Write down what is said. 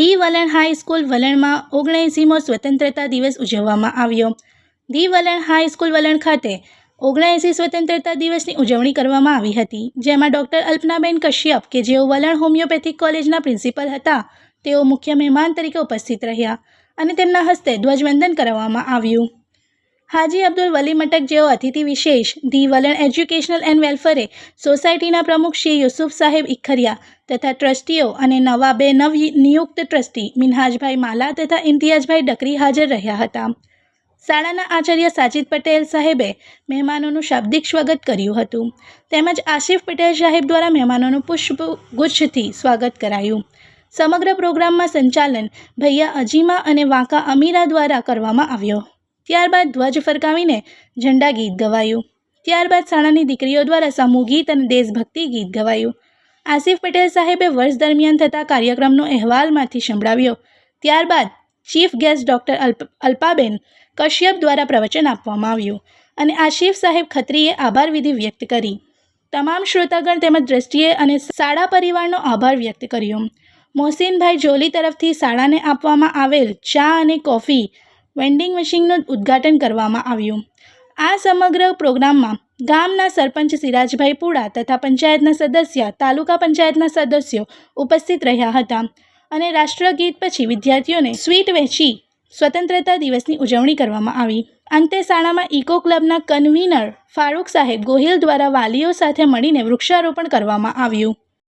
The વલણ high school વલણમાં ઓગણએંસીમો સ્વતંત્રતા દિવસ ઉજવવામાં આવ્યો. ધી વલણ હાઈસ્કૂલ વલણ ખાતે ઓગણએંસી સ્વતંત્રતા દિવસની ઉજવણી કરવામાં આવી હતી, જેમાં ડૉક્ટર અલ્પનાબેન કશ્યપ કે જેઓ વલણ હોમિયોપેથિક કોલેજના પ્રિન્સિપલ હતા, તેઓ મુખ્ય મહેમાન તરીકે ઉપસ્થિત રહ્યા અને તેમના હસ્તે ધ્વજવંદન કરવામાં આવ્યું. હાજી અબ્દુલ વલી મટક જેઓ અતિથિ વિશેષ, ધી વલણ એજ્યુકેશનલ એન્ડ વેલફેરે, સોસાયટીના પ્રમુખ શ્રી યુસુફ સાહેબ ઇખરિયા તથા ટ્રસ્ટીઓ અને નવા બે નવ નિયુક્ત ટ્રસ્ટી મિનહાજભાઈ માલા તથા ઇમ્તિયાજભાઈ ડકરી હાજર રહ્યા હતા. શાળાના આચાર્ય સાજિદ પટેલ સાહેબે મહેમાનોનું શાબ્દિક સ્વાગત કર્યું હતું. તેમજ આશિફ પટેલ સાહેબ દ્વારા મહેમાનોનું પુષ્પ ગુચ્છથી સ્વાગત કરાયું. સમગ્ર પ્રોગ્રામમાં સંચાલન ભૈયા અજીમા અને વાંકા અમીરા દ્વારા કરવામાં આવ્યો. ત્યારબાદ ધ્વજ ફરકાવીને ઝંડા ગીત ગવાયું. ત્યારબાદ શાળાની દીકરીઓ દ્વારા સમૂહ ગીત અને દેશભક્તિ ગીત ગવાયું. આસિફ પટેલ સાહેબે વર્ષ દરમિયાન થતા કાર્યક્રમનો અહેવાલમાંથી સંભળાવ્યો. ત્યારબાદ ચીફ ગેસ્ટ ડૉક્ટર અલ્પ, અલ્પાબેન કશ્યપ દ્વારા પ્રવચન આપવામાં આવ્યું અને આશિફ સાહેબ ખત્રીએ આભાર વિધિ વ્યક્ત કરી. તમામ શ્રોતાગણ તેમજ દ્રષ્ટિએ અને શાળા પરિવારનો આભાર વ્યક્ત કર્યો. મોહસિનભાઈ જોલી તરફથી શાળાને આપવામાં આવેલ ચા અને કોફી વેન્ડિંગ મશીનનું ઉદ્ઘાટન કરવામાં આવ્યું. આ સમગ્ર પ્રોગ્રામમાં ગામના સરપંચ સિરાજભાઈ પુડા તથા પંચાયતના સદસ્ય, તાલુકા પંચાયતના સદસ્યો ઉપસ્થિત રહ્યા હતા અને રાષ્ટ્રગીત પછી વિદ્યાર્થીઓને સ્વીટ વહેંચી સ્વતંત્રતા દિવસની ઉજવણી કરવામાં આવી. અંતે શાળામાં ઇકો ક્લબના કન્વીનર ફારૂક સાહેબ ગોહિલ દ્વારા વાલીઓ સાથે મળીને વૃક્ષારોપણ કરવામાં આવ્યું.